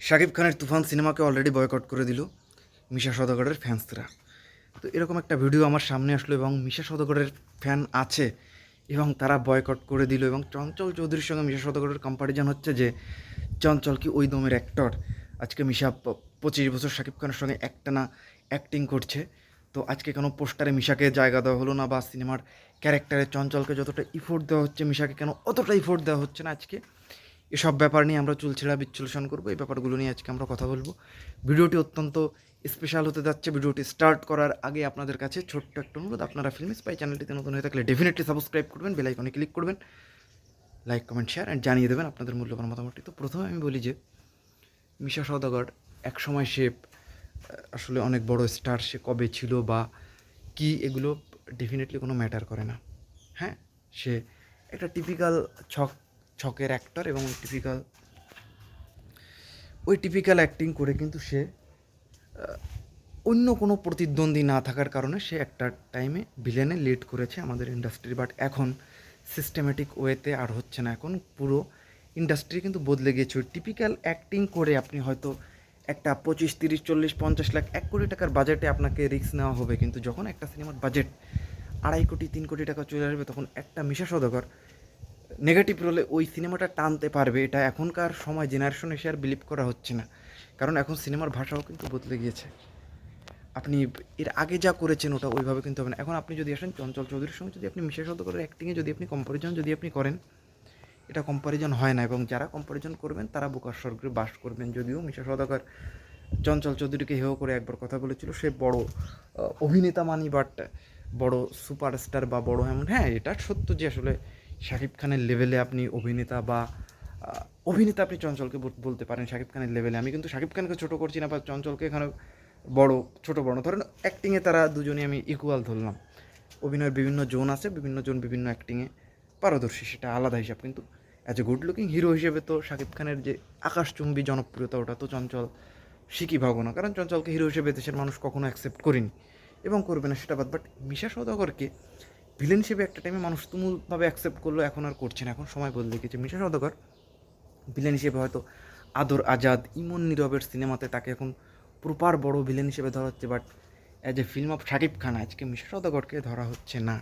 শাকিব খানের তুফান সিনেমাকে already boycott করে দিল মিশা সদাগরের ফ্যান্সরা তো এরকম একটা ভিডিও আমার সামনে আসলো এবং মিশা সদাগরের ফ্যান আছে এবং তারা বয়কট করে দিল এবং চঞ্চল চৌধুরীর সঙ্গে মিশা সদাগরের কম্পারিজন হচ্ছে যে চঞ্চল কি ওই দমের অ্যাক্টর আজকে মিশা পঁচিশ বছর শাকিব খানের সঙ্গে একটানা অ্যাক্টিং করছে। তো আজকে কেন পোস্টারে মিশাকে জায়গা দেওয়া হলো না বা সিনেমার ক্যারেক্টারে চঞ্চলকে যতটা ইফোর্ট দেওয়া হচ্ছে, মিশাকে কেন অতটা ইফোর্ট দেওয়া হচ্ছে না আজকে? এসব ব্যাপার নিয়ে আমরা চুলছেড়া বিচ্ছলেষণ করব, এই ব্যাপারগুলো নিয়ে আজকে আমরা কথা বলব। ভিডিওটি অত্যন্ত স্পেশাল হতে যাচ্ছে, ভিডিওটি স্টার্ট করার আগে আপনাদের কাছে ছোট্ট একটা অনুরোধ, আপনারা ফিল্ম স্পাই চ্যানেলটিতে নতুন হয়ে থাকলে ডেফিনেটলি সাবস্ক্রাইব করবেন বেল আইকনে ক্লিক করবেন লাইক কমেন্ট শেয়ার অ্যান্ড জানিয়ে দেবেন আপনাদের মূল্যবান মতামতটি। তো প্রথমে আমি বলি যে, মিশা সওদাগর এক সময় সে আসলে অনেক বড় স্টার সে কবে ছিল বা কি এগুলো ডেফিনেটলি কোনো ম্যাটার করে না। হ্যাঁ সে একটা টিপিক্যাল ছক ছকের অ্যাক্টর এবং ওই টিপিক্যাল ওই টিপিক্যাল অ্যাক্টিং করে কিন্তু সে অন্য কোনো প্রতিদ্বন্দ্বী না থাকার কারণে সে একটা টাইমে ভিলেনে লিড করেছে আমাদের ইন্ডাস্ট্রি বাট এখন সিস্টেমেটিক ওয়েতে আর হচ্ছে না। এখন পুরো ইন্ডাস্ট্রি কিন্তু বদলে গিয়েছে টিপিক্যাল অ্যাক্টিং করে আপনি হয়তো একটা পঁচিশ, তিরিশ, চল্লিশ, পঞ্চাশ লাখ, এক কোটি টাকার বাজেটে আপনাকে রিস্ক নেওয়া হবে। কিন্তু যখন একটা সিনেমার বাজেট আড়াই কোটি, তিন কোটি টাকা চলে আসবে, তখন একটা মিশা সদাগর নেগেটিভ রোলে ওই সিনেমাটা টানতে পারবে, এটা এখনকার সময় জেনারেশন এসে আর বিলিভ করা হচ্ছে না। কারণ এখন সিনেমার ভাষাও কিন্তু বদলে গিয়েছে। আপনি এর আগে যা করেছেন ওটা ওইভাবে কিন্তু হবে না। এখন আপনি যদি আসেন, চঞ্চল চৌধুরীর সঙ্গে যদি আপনি মিশা সদকরের অ্যাক্টিংয়ে যদি আপনি কম্পারিজন যদি আপনি করেন, এটা কম্পারিজন হয় না। এবং যারা কম্পারিজন করবেন, তারা বোকার স্বর্গে বাস করবেন। যদিও মিশা সদাকর চঞ্চল চৌধুরীকে হেয় করে একবার কথা বলেছিল, সে বড় অভিনেতা মানি বাট বড় সুপারস্টার বা বড় এমন হ্যাঁ এটা সত্য যে আসলে শাকিব খানের লেভেলে আপনি অভিনেতা বা অভিনেতা আপনি চঞ্চলকে বলতে পারেন শাকিব খানের লেভেলে আমি কিন্তু শাকিব খানকে ছোট করছি না বা চঞ্চলকে এখানে বড়, ছোট বড়। ধরেন অ্যাক্টিংয়ে তারা দুজনেই আমি ইকুয়াল ধরলাম। অভিনয়ের বিভিন্ন জোন আছে, বিভিন্ন জোন বিভিন্ন অ্যাক্টিংয়ে পারদর্শী, সেটা আলাদা হিসাব। কিন্তু as a good looking hero হিসেবে তো শাকিব খানের যে আকাশচুম্বী জনপ্রিয়তা, ওটা তো চঞ্চল শিখি ভাবো না। কারণ চঞ্চলকে হিরো হিসেবে দেশের মানুষ কখনো অ্যাকসেপ্ট করেনি এবং করবে না, সেটা বাদ। বাট মিশা সৌদাগরকে ভিলেন হিসেবে একটা টাইমে মানুষ তুমুলভাবে অ্যাকসেপ্ট করল, এখন আর করছে না। এখন সময় বদলে গেছে। মিশা সৌদাগর ভিলেন হিসেবে হয়তো আদর, আজাদ, ইমন নীরবের সিনেমাতে তাকে এখন প্রপার বড় ভিলেন হিসেবে ধরা হচ্ছে but as a film of Shakib Khan আজকে মিশা সৌদাগরকে ধরা হচ্ছে না।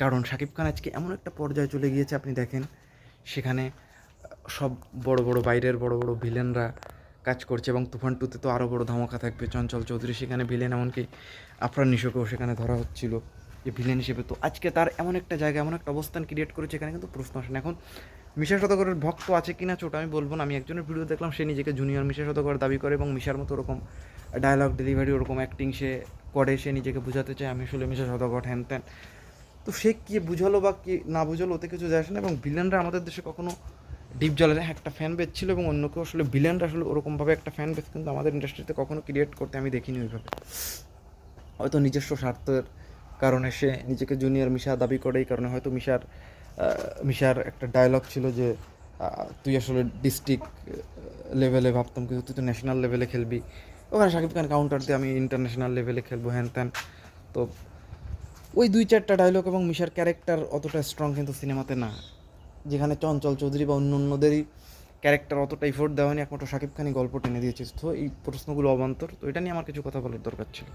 কারণ শাকিব খান আজকে এমন একটা পর্যায়ে চলে গিয়েছে, আপনি দেখেন, সেখানে সব বড় বড় বাইরের বড় বড় ভিলেনরা কাজ করছে, এবং তুফান টুতে তো আরও বড় ধামাকা থাকবে, চঞ্চল চৌধুরী সেখানে ভিলেন এমনকি আফরান নিশোকেও সেখানে ধরা হচ্ছিল। যে ভিলেন হিসেবে। তো আজকে তার এমন একটা জায়গা এমন একটা অবস্থান ক্রিয়েট করেছে এখানে কিন্তু প্রশ্ন আসে না। এখন মিশা সদাগরের ভক্ত আছে কিনা ছোট, আমি বলব না। আমি একজনের ভিডিও দেখলাম, সে নিজেকে জুনিয়র মিশা সদাগর দাবি করে এবং মিশার মতো ওরকম ডায়লগ ডেলিভারি ওরকম অ্যাক্টিং সে করে, সে নিজেকে বোঝাতে চায়, আমি আসলে মিশা সদাগর, হ্যান ত্যান। তো সে কি বুঝালো বা কি না বুঝালো, ওতে কিছু যায় আসে না। এবং ভিলেনরা আমাদের দেশে কখনো ডিপ জলের একটা ফ্যান বেস ছিল এবং অন্য কেউ আসলে ভিলেনরা আসলে ওরকমভাবে একটা ফ্যান বেচ কিন্তু আমাদের ইন্ডাস্ট্রিতে কখনো ক্রিয়েট করতে আমি দেখিনি ওইভাবে। হয়তো নিজস্ব স্বার্থের কারণে সে নিজেকে জুনিয়র মিশা দাবি করে এই কারণে হয়তো মিশার মিশার একটা ডায়লগ ছিল যে তুই আসলে ডিস্ট্রিক্ট লেভেলে ভাবতাম কিন্তু তুই তো ন্যাশনাল লেভেলে খেলবি। ওখানে শাকিব খান কাউন্টার দিয়ে আমি ইন্টারন্যাশনাল লেভেলে খেলব, হ্যান ত্যান। তো ওই দুই চারটা ডায়লগ এবং মিশার ক্যারেক্টার অতটা স্ট্রং কিন্তু সিনেমাতে না। যেখানে চঞ্চল চৌধুরী বা অন্য অন্যদেরই ক্যারেক্টার অতটা ইফোর্ট দেওয়া হয়নি, একমাত্র শাকিব খানই গল্প টেনে দিয়েছে। তো এই প্রশ্নগুলো অবান্তর। তো এটা নিয়ে আমার কিছু কথা বলার দরকার ছিল।